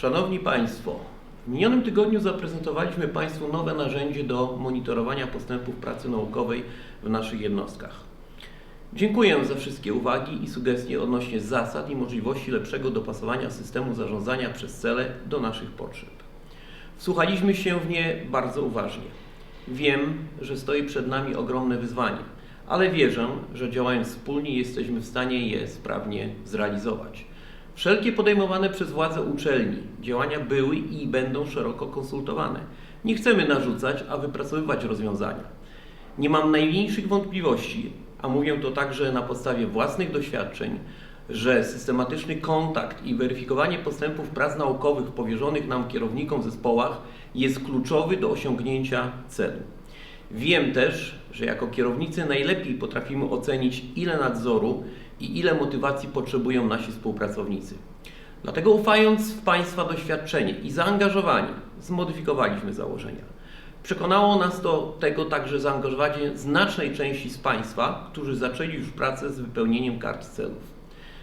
Szanowni Państwo, w minionym tygodniu zaprezentowaliśmy Państwu nowe narzędzie do monitorowania postępów pracy naukowej w naszych jednostkach. Dziękuję za wszystkie uwagi i sugestie odnośnie zasad i możliwości lepszego dopasowania systemu zarządzania przez cele do naszych potrzeb. Wsłuchaliśmy się w nie bardzo uważnie. Wiem, że stoi przed nami ogromne wyzwanie, ale wierzę, że działając wspólnie jesteśmy w stanie je sprawnie zrealizować. Wszelkie podejmowane przez władze uczelni działania były i będą szeroko konsultowane. Nie chcemy narzucać, a wypracowywać rozwiązania. Nie mam najmniejszych wątpliwości, a mówię to także na podstawie własnych doświadczeń, że systematyczny kontakt i weryfikowanie postępów prac naukowych powierzonych nam kierownikom w zespołach jest kluczowy do osiągnięcia celu. Wiem też, że jako kierownicy najlepiej potrafimy ocenić, ile nadzoru i ile motywacji potrzebują nasi współpracownicy. Dlatego ufając w Państwa doświadczenie i zaangażowanie, zmodyfikowaliśmy założenia. Przekonało nas do tego także zaangażowanie znacznej części z Państwa, którzy zaczęli już pracę z wypełnieniem kart celów.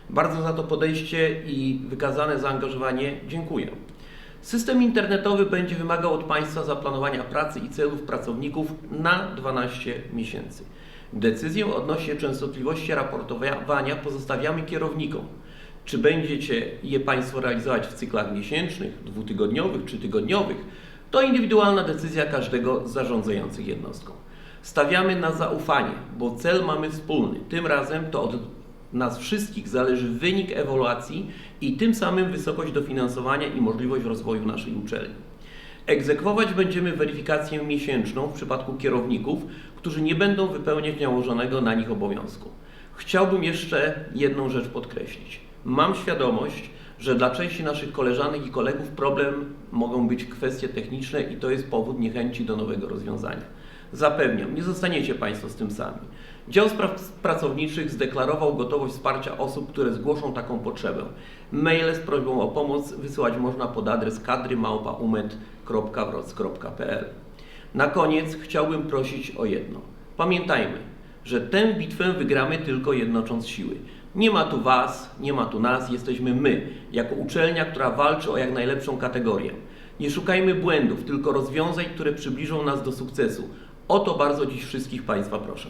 Bardzo za to podejście i wykazane zaangażowanie dziękuję. System internetowy będzie wymagał od Państwa zaplanowania pracy i celów pracowników na 12 miesięcy. Decyzję odnośnie częstotliwości raportowania pozostawiamy kierownikom. Czy będziecie je Państwo realizować w cyklach miesięcznych, dwutygodniowych czy tygodniowych, to indywidualna decyzja każdego z zarządzających jednostką. Stawiamy na zaufanie, bo cel mamy wspólny. Tym razem to od nas wszystkich zależy wynik ewaluacji i tym samym wysokość dofinansowania i możliwość rozwoju naszej uczelni. Egzekwować będziemy weryfikację miesięczną w przypadku kierowników, którzy nie będą wypełniać nałożonego na nich obowiązku. Chciałbym jeszcze jedną rzecz podkreślić. Mam świadomość, że dla części naszych koleżanek i kolegów problem mogą być kwestie techniczne i to jest powód niechęci do nowego rozwiązania. Zapewniam, nie zostaniecie Państwo z tym sami. Dział Spraw Pracowniczych zdeklarował gotowość wsparcia osób, które zgłoszą taką potrzebę. Maile z prośbą o pomoc wysyłać można pod adres kadrymałpaumet.wroc.pl. Na koniec chciałbym prosić o jedno. Pamiętajmy, że tę bitwę wygramy tylko jednocząc siły. Nie ma tu Was, nie ma tu nas, jesteśmy my, jako uczelnia, która walczy o jak najlepszą kategorię. Nie szukajmy błędów, tylko rozwiązań, które przybliżą nas do sukcesu. O to bardzo dziś wszystkich Państwa proszę.